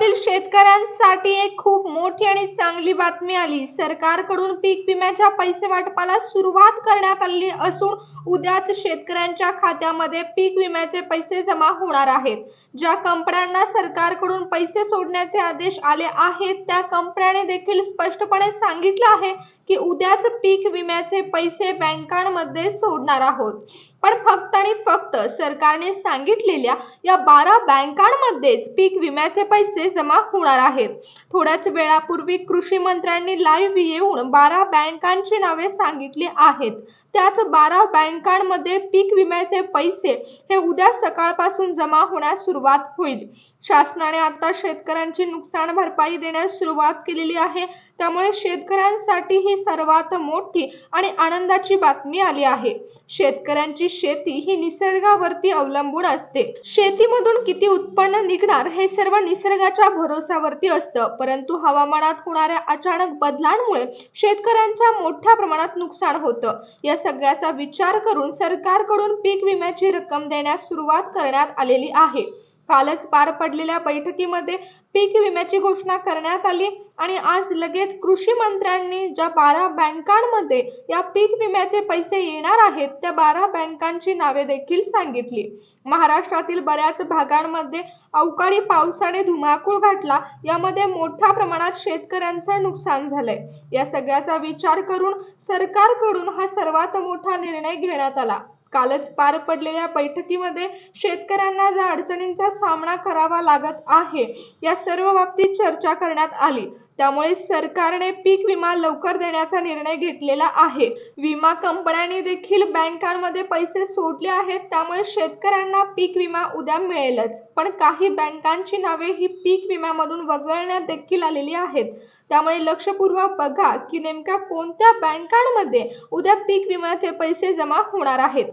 महाराष्ट्रातील शेतकऱ्यांसाठी एक खूप मोठी आणि चांगली बातमी आली. सरकारकडून पीक विम्याच्या पैसे वाटपाला सुरुवात करण्यात आली असून उद्याच शेतकऱ्यांच्या खात्यामध्ये पीक विम्याचे पैसे जमा होणार आहेत. ज्या कंपन्यांना सरकारकडून पैसे सोडण्याचे आदेश आले आहेत त्या कंपन्याने देखील स्पष्टपणे सांगितलं आहे की उद्याच पीक विम्याचे पैसे बँकांमध्ये सोडणार आहोत. पण फक्त आणि फक्त सरकारने सांगितलेल्या या बारा बँकांमध्येच पीक विम्याचे पैसे जमा होणार आहेत. थोड्याच वेळापूर्वी कृषी मंत्र्यांनी लाईव्ह येऊन बारा बँकांची नावे सांगितली आहेत. त्याच बारा बँकांमध्ये पीक विम्याचे पैसे हे उद्या सकाळपासून जमा होण्यास सुरुवात होईल. शासनाने आता शेतकऱ्यांची नुकसान भरपाई देण्यास सुरुवात केलेली आहे. त्यामुळे शेतकऱ्यांसाठी ही सर्वात मोठी आणि आनंदाची बातमी आली आहे. शेतकऱ्यांची शेती ही निसर्गावरती अवलंबून असते. शेतीमधून किती उत्पन्न निघणार हे सर्व निसर्गाच्या भरोसावरती असतं. परंतु हवामानात होणाऱ्या अचानक बदलांमुळे शेतकऱ्यांच्या मोठ्या प्रमाणात नुकसान होतं. या सगळ्याचा विचार करून सरकारकडून पीक विम्याची रक्कम देण्यास सुरुवात करण्यात आलेली आहे. कालच पार पडलेल्या बैठकीमध्ये पीक विम्याची घोषणा करण्यात आली आणि आज लगेच कृषी मंत्र्यांनी ज्या बारा बँकांमध्ये या पीक विम्याचे पैसे येणार आहेत त्या बारा बँकांची नावे देखील सांगितली. महाराष्ट्रातील बऱ्याच भागांमध्ये अवकाळी पावसाने धुमाकूळ घातला यामध्ये मोठ्या प्रमाणात शेतकऱ्यांचं नुकसान झालंय. या सगळ्याचा विचार करून सरकारकडून हा सर्वात मोठा निर्णय घेण्यात आला. कालच पार पडलेल्या बैठकीमध्ये शेतकऱ्यांना ज्या अडचणींचा सामना करावा लागत आहे या सर्व बाबतीत चर्चा करण्यात आली. त्यामुळे सरकारने पीक विमा लवकर देण्याचा निर्णय घेतलेला आहे. विमा कंपन्यांनी देखील बँकांमध्ये पैसे सोडले आहेत त्यामुळे शेतकऱ्यांना पीक विमा उद्या मिळेलच. पण काही बँकांची नावे ही पीक विम्यामधून वगळण्यात देखील आलेली आहेत. त्यामुळे लक्षपूर्वक बघा की नेमक्या कोणत्या बँकांमध्ये उद्या पीक विम्याचे पैसे जमा होणार आहेत.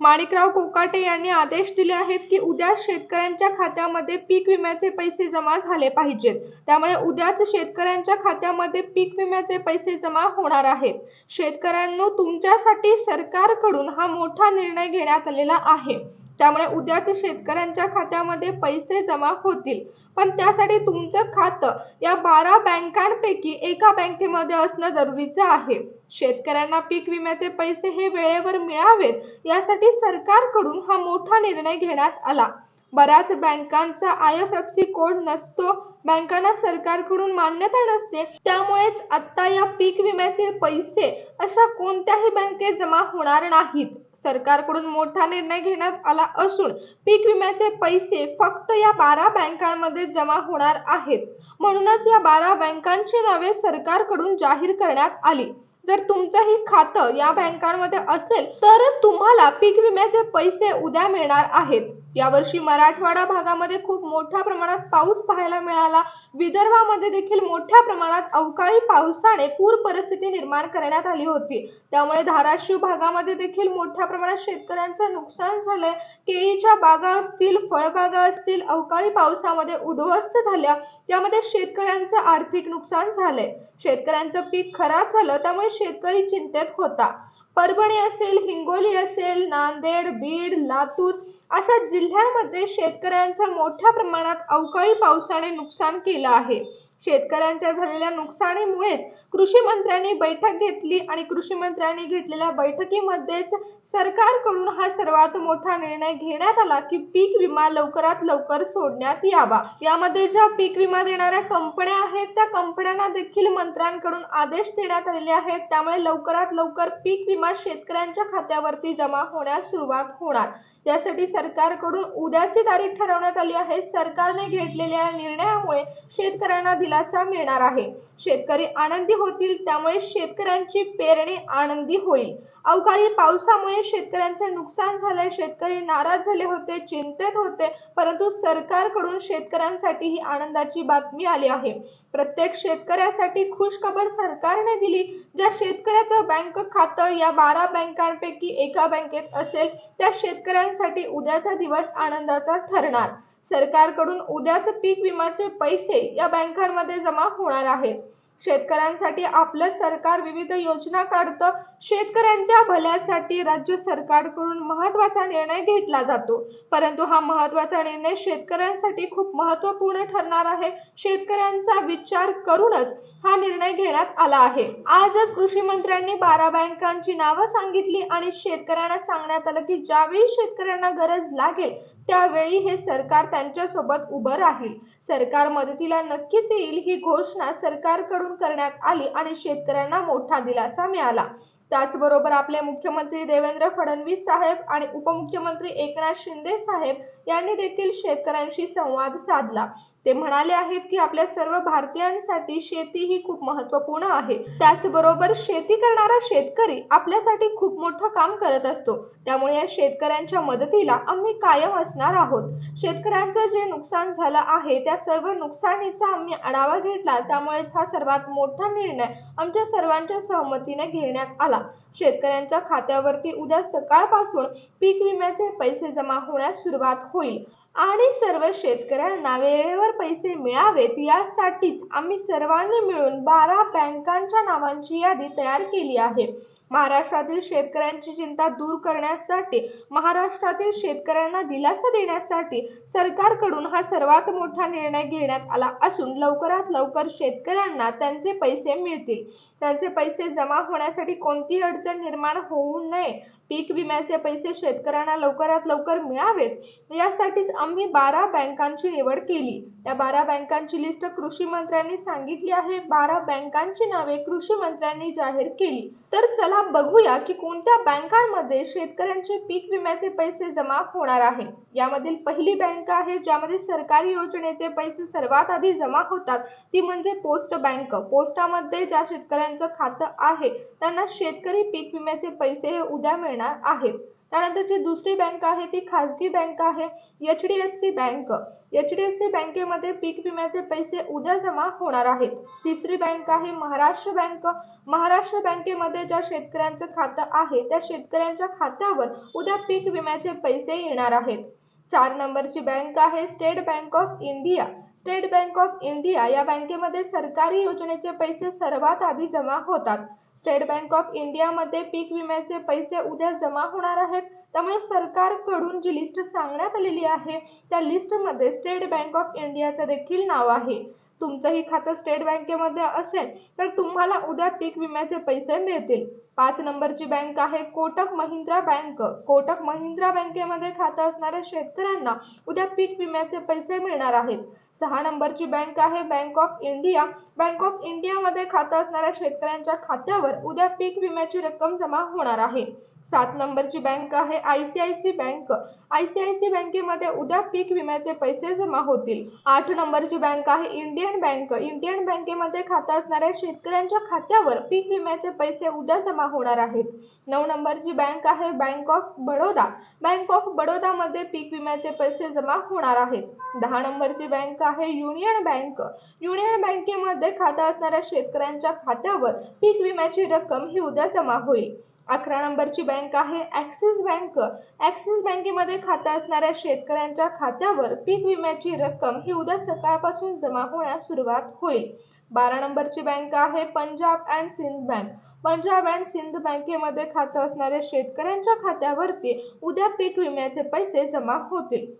माणिकराव कोकाटे यांनी आदेश दिले आहेत की उद्या शेतकऱ्यांच्या खात्यामध्ये पीक विम्याचे पैसे जमा झाले पाहिजेत. त्यामुळे उद्याच शेतकऱ्यांच्या खात्यामध्ये पीक विम्याचे पैसे जमा होणार आहेत. शेतकऱ्यांनो तुमच्यासाठी सरकारकडून हा मोठा निर्णय घेण्यात आलेला आहे. त्यामुळे उद्याच शेतकऱ्यांच्या खात्यामध्ये पैसे जमा होतील. पण त्यासाठी तुमचं खातं या बारा बँकांपैकी एका बँकेमध्ये असणं जरुरीचं आहे. शेतकऱ्यांना पीक विम्याचे पैसे हे वेळेवर मिळावेत यासाठी सरकारकडून हा मोठा निर्णय घेण्यात आला. बऱ्याच बँकांचा आय.एफ.एस.सी कोड नसतो बँकांना सरकारकडून मान्यता नसते त्यामुळेच आता या पीक विम्याचे पैसे अशा कोणत्याही बँकेत जमा होणार नाहीत. सरकारकडून मोठा निर्णय घेण्यात आला असून पीक विम्याचे पैसे फक्त या बारा बँकांमध्ये जमा होणार आहेत. म्हणूनच या बारा बँकांची नावे सरकारकडून जाहीर करण्यात आली. जर तुमचंही खातं या बँकांमध्ये असेल तरच तुम्हाला पीक विम्याचे पैसे उद्या मिळणार आहेत. यावर्षी मराठवाडा भागामध्ये खूप मोठ्या प्रमाणात पाऊस पाहायला मिळाला. विदर्भामध्ये देखील मोठ्या प्रमाणात अवकाळी पावसाने पूर परिस्थिती निर्माण करण्यात आली होती. त्यामुळे धाराशिव भागामध्ये देखील मोठ्या प्रमाणात शेतकऱ्यांचं नुकसान झालंय. केळीच्या बागा असतील फळबागा असतील अवकाळी पावसामध्ये उद्ध्वस्त झाल्या. त्यामध्ये शेतकऱ्यांचं आर्थिक नुकसान झालंय. शेतकऱ्यांचं पीक खराब झालं त्यामुळे शेतकरी चिंतेत होता. परभणी असेल हिंगोली असेल नांदेड बीड लातूर अशा जिल्ह्यांमध्ये शेतकऱ्यांचं मोठ्या प्रमाणात अवकाळी पावसाने नुकसान केलं आहे. शेतकऱ्यांच्या झालेल्या नुकसानीमुळेच कृषी मंत्र्यांनी बैठक घेतली आणि कृषी मंत्र्यांनी घेतलेल्या बैठकीमध्येच सरकारकडून हा सर्वात मोठा निर्णय घेण्यात आला की पीक विमा लवकरात लवकर सोडण्यात यावा. यामध्ये ज्या पीक विमा देणाऱ्या कंपन्या आहेत त्या कंपन्यांना देखील मंत्र्यांकडून आदेश देण्यात आलेले आहेत. त्यामुळे लवकरात लवकर पीक विमा शेतकऱ्यांच्या खात्यावरती जमा होण्यास सुरुवात होणार. यासाठी सरकारकडून उद्याची तारीख ठरवण्यात आली आहे. सरकारने घेतलेल्या निर्णयामुळे शेतकऱ्यांना दिलासा मिळणार आहे. शेतकरी आनंदी होतील त्यामुळे शेतकऱ्यांची पेरणी आनंदी होईल. अवकाळी पावसामुळे शेतकऱ्यांचे नुकसान झाले शेतकरी नाराज झाले होते चिंतेत होते परंतु सरकारकडून शेतकऱ्यांसाठी ही आनंदाची बातमी आली आहे. प्रत्येक शेतकऱ्यासाठी खुश खबर सरकारने दिली. ज्या शेतकऱ्याचं बँक खातं या बारा बँकांपैकी एका बँकेत असेल त्या शेतकऱ्यांसाठी उद्याचा दिवस आनंदाचा ठरणार. सरकारकडून उद्याच पीक विम्याचे पैसे या बँकांमध्ये जमा होणार आहेत. शेतकऱ्यांसाठी आपलं सरकार विविध योजना काढतं. शेतकऱ्यांच्या भल्यासाठी राज्य सरकारकडून महत्त्वाचा निर्णय घेतला जातो. परंतु हा महत्त्वाचा निर्णय शेतकऱ्यांसाठी खूप महत्त्वपूर्ण ठरणार आहे. शेतकऱ्यांचा विचार करूनच हा निर्णय घेण्यात आला आहे. आजच कृषी मंत्र्यांनी बारा बँकांची नावं सांगितली आणि शेतकऱ्यांना सांगण्यात आलं की ज्यावेळी शेतकऱ्यांना गरज लागेल त्यावेळी हे सरकार त्यांच्यासोबत उभं राहील. सरकार मदतीला नक्कीच येईल ही घोषणा सरकारकडून करण्यात आली आणि शेतकऱ्यांना मोठा दिलासा मिळाला. त्याचबरोबर आपले मुख्यमंत्री देवेंद्र फडणवीस साहेब आणि उपमुख्यमंत्री एकनाथ शिंदे साहेब यांनी देखील शेतकऱ्यांशी संवाद साधला. ते म्हणाले आहेत की आपल्या सर्व भारतीयांसाठी शेती ही खूप महत्त्वपूर्ण आहे. त्याचबरोबर शेती करणारा शेतकरी आपल्यासाठी खूप मोठं काम करत असतो. त्यामुळे या शेतकऱ्यांच्या मदतीला आम्ही कायम असणार आहोत. शेतकऱ्यांचं जे नुकसान झालं आहे त्या सर्व नुकसानीचा आम्ही आढावा घेतला. त्यामुळेच हा सर्वात मोठा निर्णय आमच्या सर्वांच्या सहमतीने घेण्यात आला. शेतकऱ्यांच्या खात्यावरती उद्या सकाळपासून पीक विम्याचे पैसे जमा होण्यास सुरुवात होईल. आणि सर्व शेतकऱ्यांना वेळेवर पैसे मिळावेत यासाठीच आम्ही सर्वांनी मिळून बारा बँकांच्या नावांची यादी तयार केली आहे. महाराष्ट्रातील शेतकऱ्यांची चिंता दूर करण्यासाठी महाराष्ट्रातील शेतकऱ्यांना दिलासा देण्यासाठी सरकारकडून हा सर्वात मोठा निर्णय घेण्यात आला असून लवकरात लवकर शेतकऱ्यांना त्यांचे पैसे मिळतील. त्यांचे पैसे जमा होण्यासाठी कोणतीही अडचण निर्माण होऊ नये पीक विम्याचे पैसे शेतकऱ्यांना लवकरात लवकर मिळावेत यासाठीच आम्ही बारा बँकांची निवड केली. या बारा बँकांची लिस्ट कृषी मंत्र्यांनी सांगितली आहे. बारा बँकांची नावे कृषी मंत्र्यांनी जाहीर केली. तर चला बघूया की कोणत्या बँकांमध्ये शेतकऱ्यांचे पीक विम्याचे पैसे जमा होणार आहे. यामधील पहिली बँक आहे ज्यामध्ये सरकारी योजनेचे पैसे सर्वात आधी जमा होतात. ती म्हणजे पोस्ट बँक. पोस्टामध्ये ज्या शेतकऱ्यांचं खातं आहे त्यांना शेतकरी पीक विम्याचे पैसे हे उद्या मिळणार आहेत. त्यानंतर जी दुसरी बँक आहे ती खाजगी बँक आहे H D F C bank H D F C बँकेमध्ये पीक विम्याचे पैसे उद्या जमा होणार आहेत. तिसरी बँक आहे महाराष्ट्र बँक महाराष्ट्र बँकेमध्ये ज्या शेतकऱ्यांचं खातं आहे त्या शेतकऱ्यांच्या खात्यावर उद्या पीक विम्याचे पैसे येणार आहेत. चार नंबरची बँक आहे State Bank of India State Bank of India या बँकेमध्ये सरकारी योजनेचे पैसे सर्वात आधी जमा होतात. स्टेट बँक ऑफ इंडियामध्ये पीक विम्याचे पैसे उद्या जमा होणार आहेत. त्यामुळे सरकारकडून जी लिस्ट सांगण्यात आलेली आहे त्या लिस्टमध्ये स्टेट बँक ऑफ इंडियाचं देखील नाव आहे. तुमचंही खातं स्टेट बँकेमध्ये असेल तर तुम्हाला उद्या पीक विम्याचे पैसे मिळतील. पाच नंबरची बँक आहे. कोटक महिंद्रा बँक कोटक महिंद्रा बँकेमध्ये खातं असणाऱ्या शेतकऱ्यांना उद्या पीक विम्याचे पैसे मिळणार आहेत. सहा नंबरची बँक आहे. Bank of India Bank of इंडियामध्ये खातं असणाऱ्या शेतकऱ्यांच्या खात्यावर उद्या पीक विम्याची रक्कम जमा होणार आहे. सात नंबरची बँक आहे. I C I C bank I C I C बँकेमध्ये उद्या पीक विम्याचे पैसे जमा होतील. आठ नंबरची बँक आहे इंडियन बँक इंडियन बँकेमध्ये खातं असणाऱ्या शेतकऱ्यांच्या खात्यावर पीक विम्याचे पैसे उद्या जमा होणार आहेत. नऊ नंबरची बँक आहे Bank of Baroda Bank of बडोदामध्ये पीक विम्याचे पैसे जमा होणार आहेत. दहा नंबरची बँक आहे युनियन बँक युनियन बँकेमध्ये खातं असणाऱ्या शेतकऱ्यांच्या खात्यावर पीक विम्याची रक्कम ही उद्या जमा होईल. अकरा नंबरची बँक आहे. ॲक्सिस बँक ॲक्सिस बँकेमध्ये खातं असणाऱ्या शेतकऱ्यांच्या खात्यावर पीक विम्याची रक्कम ही उद्या सकाळपासून जमा होण्यास सुरुवात होईल. बारा नंबरची बँक आहे Punjab and Sind Bank Punjab and Sind बँकेमध्ये खातं असणाऱ्या शेतकऱ्यांच्या खात्यावरती उद्या पीक विम्याचे पैसे जमा होतील.